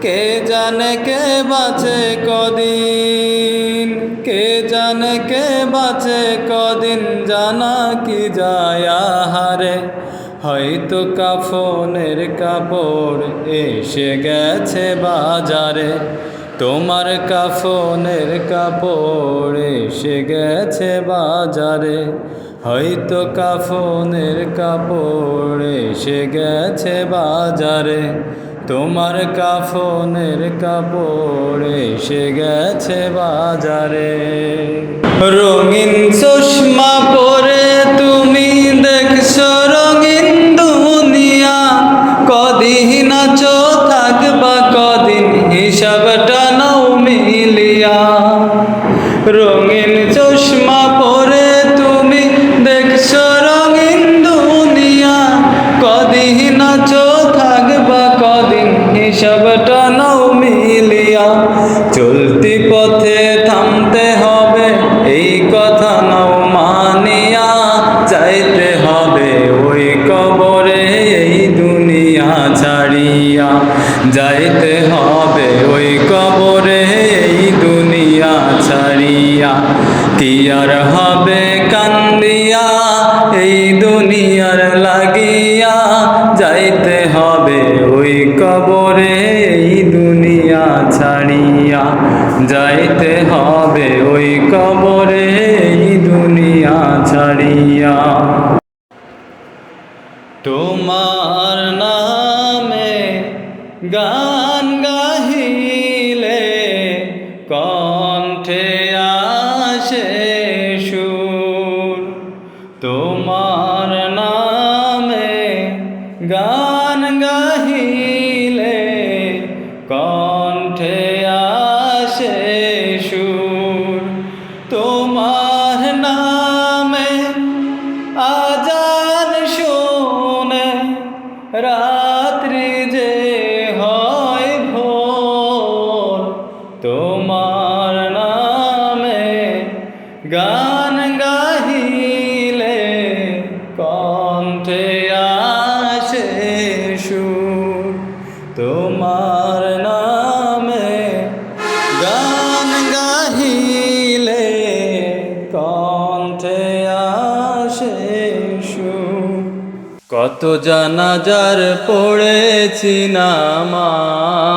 কে জানে কে বাঁচে কদিন? কে জানে কে বাঁচে কদিন? জানা কি যায় আহারে? হয়তো কাফনের কাপড় এসে গেছে বাজারে। তোমার কাফনের কাপড় এসে গেছে বাজারে। হয়তো কাফনের কাপড় এসে গেছে বাজারে। তোমার কাফনের কাপড় এসে গেছে বাজারে। রঙিন চশমা পরে তুমি দেখছ রঙিন দুনিয়া, কদিন আছো যাইতে হবে ওই কবরে, এই দুনিয়া ছাড়িয়া। কি আর হবে কান্দিয়া, এই দুনিয়ার লাগিয়া। যাইতে হবে ওই কবরে, এই দুনিয়া ছাড়িয়া। যাইতে হবে ওই কবরে, এই দুনিয়া ছাড়িয়া। তোমার নামে গান গাহিলে কণ্ঠে আসে তোমার নামে গান গাহিলে কণ্ঠে আসে সুর। তোমার নামে গান গাহিলে কণ্ঠে আসে সুর। কত জানাজার পড়েছি নামাজ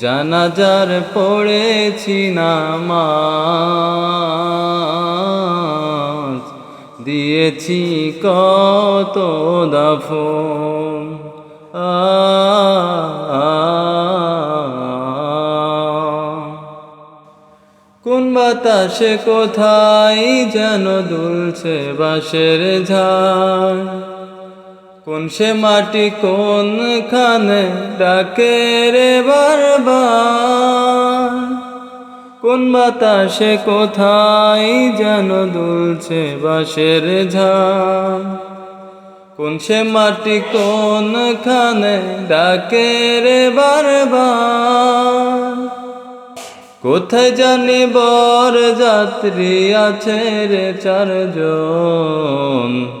জানাজার পড়েছি নামাজ। দিয়েছি কত দাফন। কোন বাতাসে কোথায় যেন দুলছে বাঁশের ঝাড় কোন সে মাটি কোন খানে ডাকে রে বারবার? কোন বাতাসে কোথায় যেন দুলছে বাঁশের ঝাড় কোন সে মাটি কোন খানে ডাকে রে বারবার? কোথায় জানি বর যাত্রী আছে রে চারজন?